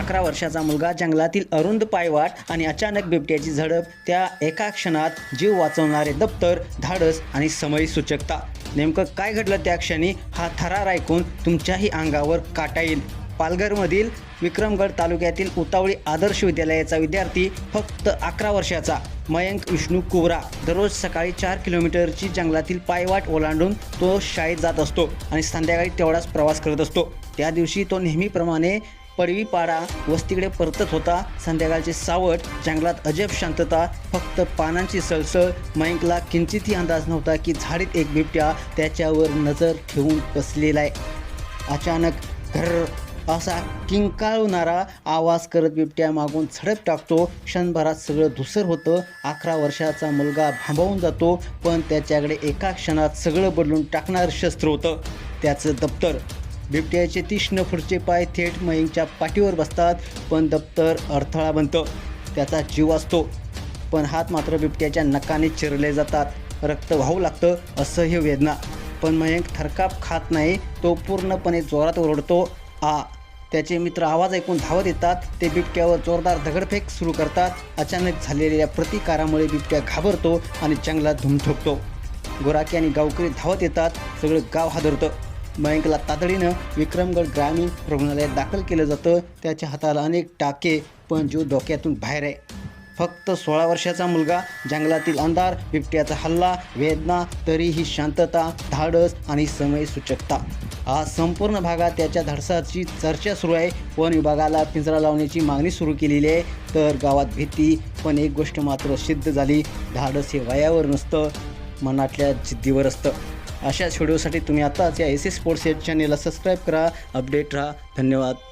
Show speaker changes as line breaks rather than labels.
अकरा वर्षाचा मुलगा जंगलातील अरुंद पायवाट आणि अचानक बिबट्याची झडप त्या एका क्षणात जीव वाचवणारे दप्तर धाडस आणि समय सूचकता. नेमकं काय घडलं त्या क्षणी? हा थरार ऐकून तुमच्याही अंगावर काटा येईल. पालघरमधील विक्रमगड तालुक्यातील उतावळी आदर्श विद्यालयाचा विद्यार्थी फक्त अकरा वर्षाचा. मयंक विष्णू कुवरा दररोज सकाळी चार किलोमीटरची जंगलातील पायवाट ओलांडून तो शाळेत जात असतो आणि संध्याकाळी तेवढाच प्रवास करत असतो. त्या दिवशी तो नेहमीप्रमाणे पडवीपाडा वस्तीकडे परतत होता. संध्याकाळचे सावट जंगलात अजब शांतता फक्त पानांची सळसळ. मयंकला किंचितही अंदाज नव्हता की झाडीत एक बिबट्या त्याच्यावर नजर ठेवून बसलेला आहे. अचानक घर असा किंकाळणारा आवाज करत बिबट्या मागून झडप टाकतो. क्षणभरात सगळं धुसर होतं. अकरा वर्षाचा मुलगा भांबावून जातो पण त्याच्याकडे एका क्षणात सगळं बदलून टाकणारं शस्त्र होतं. त्याचं दप्तर बिबट्याचे तीक्ष्ण पुढचे पाय थेट मयंकच्या पाठीवर बसतात पण दप्तर अडथळा बनतं त्याचा जीव असतो. पण हात मात्र बिबट्याच्या नकाने चिरले जातात. रक्त वाहू लागतं असह्य वेदना. पण मयंक थरकाप खात नाही तो पूर्णपणे जोरात ओरडतो. आ त्याचे मित्र आवाज ऐकून धावत येतात. ते बिबट्यावर जोरदार दगडफेक सुरू करतात. अचानक झालेल्या प्रतिकारामुळे बिबट्या घाबरतो आणि जंगलात धुमठोकतो गोराकी आणि गावकरी धावत येतात. सगळं गाव हादरतं. मयंकला तातडीनं विक्रमगड ग्रामीण रुग्णालयात दाखल केलं जातं. त्याच्या हाताला अनेक टाके पण जीव धोक्यातून बाहेर आहे. फक्त सोळा वर्षाचा मुलगा जंगलातील अंधार बिबट्याचा हल्ला वेदना तरीही शांतता धाडस आणि समय सूचकता आज संपूर्ण भागात त्याच्या धाडसाची चर्चा सुरू आहे. वन विभागाला पिंजरा लावण्याची मागणी सुरू केलेली आहे. तर गावात भीती पण एक गोष्ट मात्र सिद्ध झाली. धाडस हे वयावर नसतं मनातल्या जिद्दीवर असतं. अशाच व्हिडिओसाठी तुम्ही आताच या एस एस स्पोर्ट्स या चॅनेलला सबस्क्राईब करा अपडेट राहा. धन्यवाद.